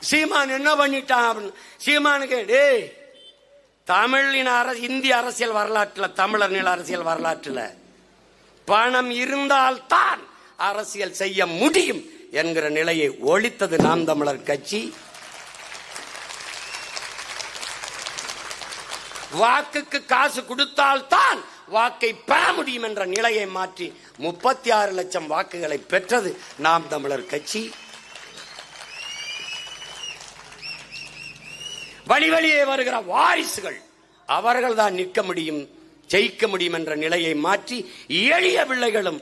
சீமான் என்ன பண்ணிட்டான் அப்படின்னு. சீமானுக்கு டேய் தமிழின் அரசு இந்திய அரசியல் வரலாற்றில் தமிழர் நில அரசியல் வரலாற்றில் பணம் இருந்தால்தான் அரசியல் செய்ய முடியும் என்கிற நிலையை ஒழித்தது நாம் தமிழர் கட்சி. வாக்குக்கு காசு கொடுத்தால்தான் வாக்கை பெற முடியும் என்ற நிலையை மாற்றி முப்பத்தி ஆறு லட்சம் வாக்குகளை பெற்றது நாம் தமிழர் கட்சி. வழி வழியே வருகிற வாரிசுகள். அவர்கள் தான் நிற்க முடியும் ஜெயிக்க முடியும் என்ற நிலையை மாற்றி எளிய பிள்ளைகளும்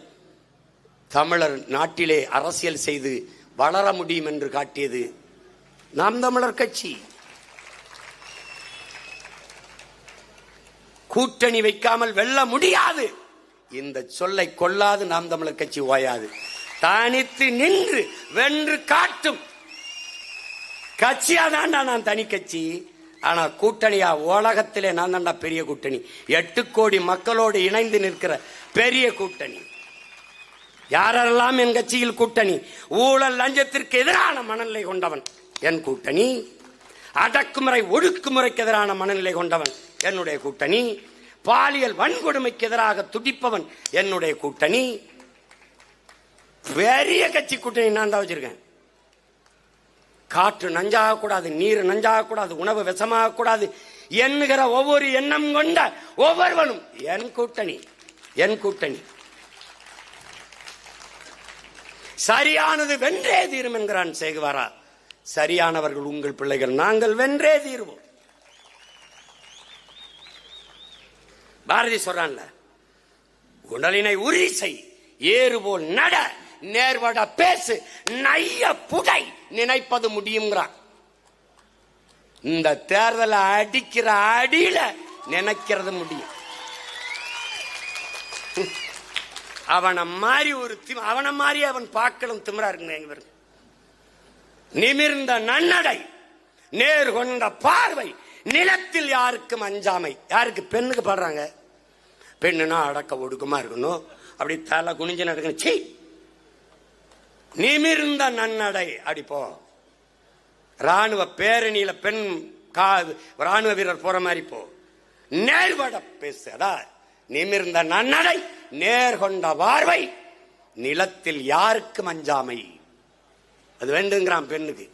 தமிழர் நாட்டிலே அரசியல் செய்து வளர முடியும் என்று காட்டியது நாம் தமிழர் கட்சி. கூட்டணி வைக்காமல் வெல்ல முடியாது. இந்த சொல்லை கொள்ளாது நாம் தமிழர் கட்சி ஓயாது. தனித்து நின்று வென்று காட்டும் கட்சியா தான்டா நான் தனி கட்சி. ஆனா கூட்டணியா உலகத்திலே நான் தான்டா பெரிய கூட்டணி. எட்டு கோடி மக்களோடு இணைந்து நிற்கிற பெரிய கூட்டணி. யாரெல்லாம் என் கட்சியில் கூட்டணி? ஊழல் லஞ்சத்திற்கு எதிரான மனநிலை கொண்டவன் என் கூட்டணி. அடக்குமுறை ஒடுக்குமுறைக்கு எதிரான மனநிலை கொண்டவன் என்னுடைய கூட்டணி. பாலியல் வன்கொடுமைக்கு எதிராக துடிப்பவன் என்னுடைய கூட்டணி. பெரிய கட்சி கூட்டணி நான் தான் வச்சிருக்கேன். காற்று நஞ்சாகக்கூடாது நீர் நஞ்சாகக்கூடாது உணவு விஷமாக என்கிற எண்ணுகிற ஒவ்வொரு எண்ணம் கொண்ட ஒவ்வொருவனும் என் கூட்டணி என் கூட்டணி. சரியானது வென்றே தீரும் என்கிறான் சேகுவாரா. சரியானவர்கள் உங்கள் பிள்ளைகள் நாங்கள் வென்றே தீருவோம். பாரதி சொல்றான்ல உடலினை உறுதி செய் ஏறுபோல் நட. நேர்வட பேசு நைய புடை நினைப்பது முடியுங்கிறான் இந்த தேர்தலை அடிக்கிற அடியில நினைக்கிறது முடியும். அவனை மாதிரி ஒரு தி- அவனை மாதிரி அவன் பார்க்கலும் திமிரா இருக்குங்க இவர். நிமிர்ந்த நன்னடை நேர் கொண்ட பார்வை நிலத்தில் யாருக்கும் அஞ்சாமை. யாருக்கு? பெண்ணுக்கு பாடுறாங்க. பெண்ணுனா அடக்க ஒடுக்கமா இருக்கணும். அப்படி தலை குனிஞ்சு நடக்கணும். சீ நிமிர்ந்த நன்னடை. அடிப்போம் ராணுவ பேரணியில பெண் கா ராணுவ வீரர் போற மாதிரி போ. நேர்வட பேசுதா நிமிர்ந்த நன்னடை நேர் கொண்ட பார்வை. நிலத்தில் யாருக்கும் அஞ்சாமை அது வேண்டுங்கிறான் பெண்ணுக்கு.